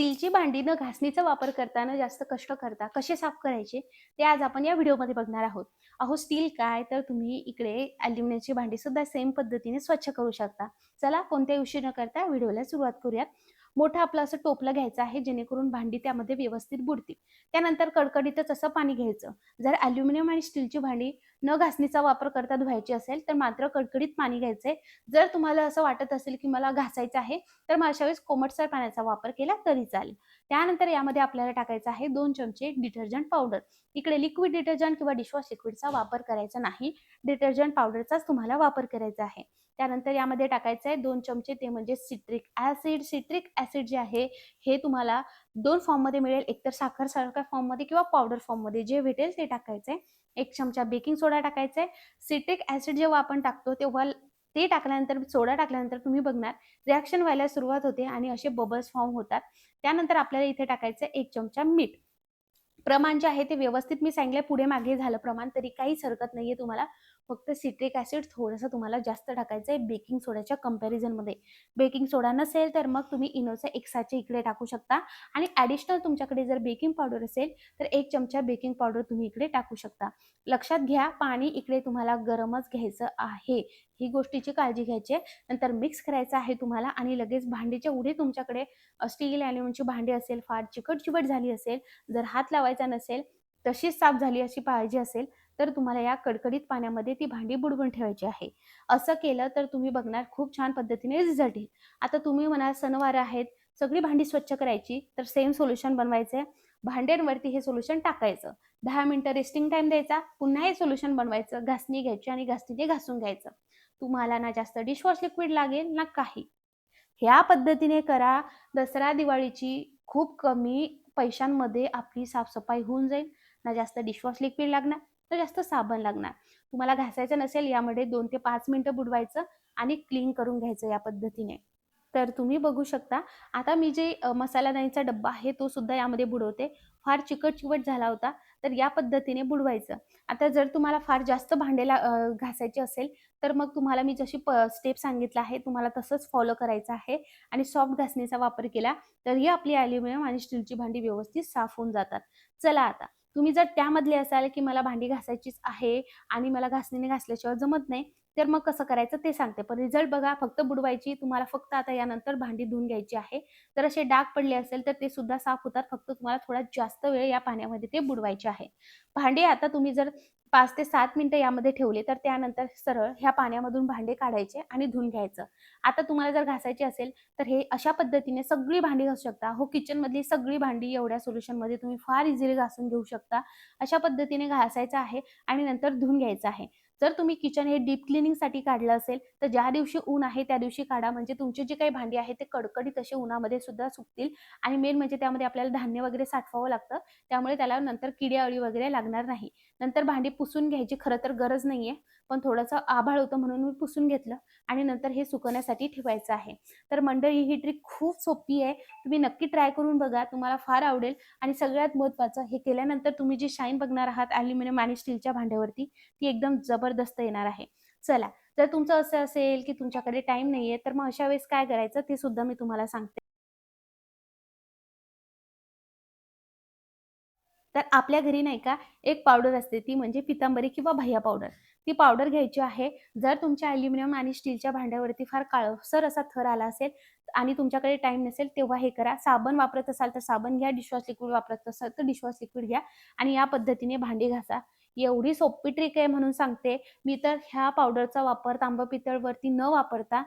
स्टीलची भांडी न घासणीचा वापर करताना जास्त कष्ट करता कसे साफ करायचे ते आज आपण या व्हिडिओमध्ये बघणार आहोत. अहो स्टील काय? तर तुम्ही इकडे अल्युमिनियमची भांडी सुद्धा सेम पद्धतीने स्वच्छ करू शकता. चला कोणत्याही उशीर न करता व्हिडिओला सुरुवात करूयात मोठा आपलं असं टोपलं घ्यायचं आहे जेणेकरून भांडी त्यामध्ये व्यवस्थित बुडतील. त्यानंतर कडकडीतच असं पाणी घ्यायचं. जर अल्युमिनियम आणि स्टीलची भांडी न घासणीचा वापर करता धुवायची असेल तर मात्र कडकडीत पाणी घ्यायचंय. जर तुम्हाला असं वाटत असेल की मला घासायचं आहे तर मग अशा वेळेस कोमटसर पाण्याचा वापर केला तरी चालेल. त्यानंतर यामध्ये आपल्याला टाकायचं आहे दोन चमचे डिटर्जंट पावडर इकडे लिक्विड डिटर्जंट किंवा डिशवॉश लिक्विडचा वापर करायचा नाही. डिटर्जंट पावडरचाच तुम्हाला वापर करायचा आहे. त्यानंतर यामध्ये टाकायचं आहे दोन चमचे ते म्हणजे सिट्रिक ॲसिड सिट्रिक ॲसिड जे आहे हे तुम्हाला दोन फॉर्ममध्ये मिळेल. एकतर साखर सारख्या फॉर्ममध्ये किंवा पावडर फॉर्ममध्ये जे भेटेल ते टाकायचं आहे एक चमचा बेकिंग सोडा टाकायचा आहे सिट्रिक ॲसिड जेव्हा आपण टाकतो तेव्हा ते टाकल्यानंतर सोडा टाकल्यानंतर तुम्ही बघणार रिॲक्शन व्हायला सुरुवात होते आणि असे बबल्स फॉर्म होतात. त्यानंतर आपल्याला इथे टाकायचं एक चमचा मीठ. प्रमाण जे आहे ते व्यवस्थित मी सांगितलं पुढे मागे झालं प्रमाण तरी काहीच हरकत नाहीये तुम्हाला. फक्त सिट्रिक ॲसिड थोडंसं तुम्हाला जास्त टाकायचं आहे बेकिंग सोड्याच्या कम्पॅरिझनमध्ये बेकिंग सोडा नसेल तर मग तुम्ही इनोचा एक साचे इकडे टाकू शकता. आणि ॲडिशनल तुमच्याकडे जर बेकिंग पावडर असेल तर एक चमचा बेकिंग पावडर तुम्ही इकडे टाकू शकता. लक्षात घ्या पाणी इकडे तुम्हाला गरमच घ्यायचं आहे. ही गोष्टीची काळजी घ्यायची आहे. नंतर मिक्स करायचं आहे तुम्हाला आणि लगेच भांडीच्या उडे तुमच्याकडे स्टील ॲल्युमिनियमची भांडी असेल फार चिकट चिकट झाली असेल जर हात लावायचा नसेल तशीच साफ झाली अशी पाहिजे असेल तर तुम्हाला या कडकडीत पाण्यामध्ये ती भांडी बुडवून ठेवायची आहे. असं केलं तर तुम्ही बघणार खूप छान पद्धतीने रिझल्ट येईल. आता तुम्ही म्हणाल सणवार आहेत सगळी भांडी स्वच्छ करायची तर सेम सोल्युशन बनवायचं आहे भांड्यांवरती हे सोल्युशन टाकायचं. दहा मिनटं रेस्टिंग टाइम द्यायचा पुन्हा हे सोल्युशन बनवायचं. घासणी घ्यायची आणि घासणीने घासून घ्यायचं. तुम्हाला ना जास्त डिशवॉश लिक्विड लागेल ना काही. ह्या पद्धतीने करा. दसरा दिवाळीची खूप कमी पैशांमध्ये आपली साफसफाई होऊन जाईल. ना जास्त डिशवॉश लिक्विड लागणार. तर जास्त साबण लागणार. तुम्हाला घासायचं नसेल यामध्ये दोन ते पाच मिनटं बुडवायचं आणि क्लीन करून घ्यायचं या पद्धतीने. तर तुम्ही बघू शकता आता मी जे मसाला दाणीचा डब्बा आहे तो सुद्धा यामध्ये बुडवते. फार चिकट चिकट झाला होता तर या पद्धतीने बुडवायचं. आता जर तुम्हाला फार जास्त भांडेला घासायचे असेल तर मग तुम्हाला मी जशी प स्टेप सांगितलं आहे तुम्हाला तसंच फॉलो करायचं आहे. आणि सॉफ्ट घासणीचा वापर केला तरी आपली ॲल्युमिनियम आणि स्टीलची भांडी व्यवस्थित साफ होऊन जातात. चला आता तुम्ही जर त्यामधले असाल की मला भांडी घासायचीच आहे आणि मला घासणीने घासल्याशिवाय जमत नाही तर मग कसं करायचं ते सांगते. पण रिझल्ट बघा फक्त बुडवायची तुम्हाला फक्त आता यानंतर भांडी धुवून घ्यायची आहे. तर असे डाग पडले असेल तर ते सुद्धा साफ होतात. फक्त तुम्हाला थोडा जास्त वेळ या पाण्यामध्ये ते बुडवायचे आहे. भांडी आता तुम्ही जर पाच ते सात मिनिटं यामध्ये ठेवले तर त्यानंतर सरळ ह्या पाण्यामधून भांडे काढायचे आणि धुवून घ्यायचं. आता तुम्हाला जर घासायची असेल तर हे अशा पद्धतीने सगळी भांडी घासू शकता. हो किचनमधली सगळी भांडी एवढ्या सोल्युशनमध्ये तुम्ही फार इझिली घासून घेऊ शकता. अशा पद्धतीने घासायचं आहे आणि नंतर धुवून घ्यायचं आहे. जर तुम्ही किचन हे डीप क्लिनिंगसाठी काढलं असेल तर ज्या दिवशी ऊन आहे त्या दिवशी काढा. म्हणजे तुमची जी काही भांडी आहे ते कडकडीत असे उन्हामध्ये सुद्धा सुकतील आणि मेन म्हणजे त्यामध्ये आपल्याला धान्य वगैरे साठवावं लागतं. त्यामुळे त्याला नंतर किडे वगैरे लागणार नाही. नंतर भांडी पुसून घ्यायची खरं तर गरज नाहीये. पण थोडंसं आभाळ होतं म्हणून मी पुसून घेतलं आणि नंतर हे सुकवण्यासाठी ठेवायचं आहे. तर मंडळी ही ट्रिक खूप सोपी आहे. तुम्ही नक्की ट्राय करून बघा. तुम्हाला फार आवडेल. आणि सगळ्यात महत्त्वाचं हे केल्यानंतर तुम्ही जी शाईन बघणार आहात अल्युमिनियम आणि स्टीलच्या भांड्यावरती ती एकदम जबरदस्त येणार आहे. चला जर तुमचं असं असेल की तुमच्याकडे टाइम नाहीये तर मग अशा वेळेस काय करायचं ते सुद्धा मी तुम्हाला सांगते. तर आपल्या घरी नाही का एक पावडर असते ती म्हणजे पितांबरी किंवा भैया पावडर ती पावडर घ्यायची आहे. जर तुमच्या अल्युमिनियम आणि स्टीलच्या भांड्यावरती फार काळसर असा थर आला असेल आणि तुमच्याकडे टाइम नसेल तेव्हा हे करा. साबण वापरत असाल तर साबण घ्या डिशवॉश लिक्विड वापरत असाल तर डिशवॉश लिक्विड घ्या आणि या पद्धतीने भांडी घासा. एवढी सोपी ट्रिक आहे म्हणून सांगते. मी तर ह्या पावडरचा वापर तांब पितळवरती न वापरता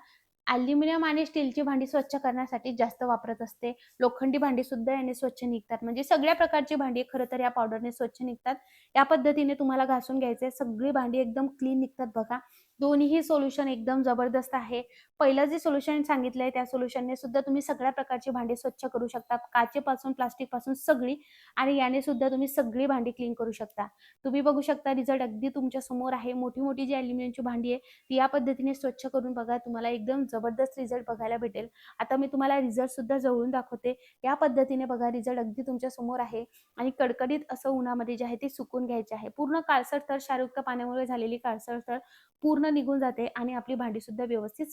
अल्युमिनियम आणि स्टीलची भांडी स्वच्छ करण्यासाठी जास्त वापरत असते. लोखंडी भांडी सुद्धा याने स्वच्छ निघतात. म्हणजे सगळ्या प्रकारची भांडी खरं तर या पावडरने स्वच्छ निघतात. या पद्धतीने तुम्हाला घासून घ्यायचे सगळी भांडी एकदम क्लीन निघतात बघा. दोन्हीही सोल्युशन एकदम जबरदस्त आहे. पहिलं जे सोल्युशन सांगितलंय त्या सोल्युशनने सुद्धा तुम्ही सगळ्या प्रकारची भांडी स्वच्छ करू शकता. काचेपासून प्लास्टिकपासून सगळी आणि याने सुद्धा तुम्ही सगळी भांडी क्लीन करू शकता. तुम्ही बघू शकता रिझल्ट अगदी तुमच्यासमोर आहे. मोठी मोठी जी अल्युमिनियमची भांडी आहे ती या पद्धतीने स्वच्छ करून बघा. तुम्हाला एकदम जबरदस्त रिझल्ट बघायला भेटेल. आता मी तुम्हाला रिझल्ट सुद्धा जवळून दाखवते. या पद्धतीने बघा रिझल्ट अगदी तुमच्यासमोर आहे. आणि कडकडीत असं उन्हामध्ये जे आहे ते सुकून घ्यायचे आहे. पूर्ण काळसर तर शारुक्त पाण्यामुळे झालेली काळसर तर पूर्ण निघून जाते आणि आपली भांडी सुद्धा व्यवस्थित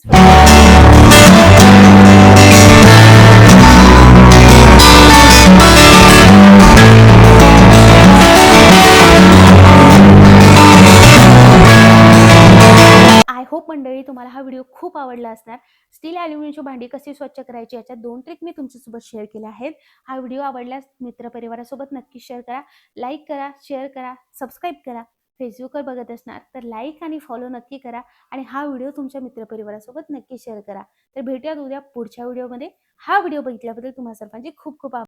होप मंडळी तुम्हाला हा व्हिडिओ खूप आवडला असणार. स्टील अॅल्युमिनियमची भांडी कशी स्वच्छ करायची याच्या दोन ट्रिक मी तुमच्यासोबत शेअर केल्या आहेत. हा व्हिडिओ आवडल्यास मित्रपरिवारासोबत नक्की शेअर करा. लाईक करा शेअर करा सबस्क्राईब करा. फेसबुकवर बघत असणार तर लाईक आणि फॉलो नक्की करा आणि हा व्हिडिओ तुमच्या मित्रपरिवारासोबत नक्की शेअर करा. तर भेटूयात उद्या पुढच्या व्हिडिओमध्ये हा व्हिडिओ बघितल्याबद्दल तुम्हा सर्वांचे खूप खूप आभार.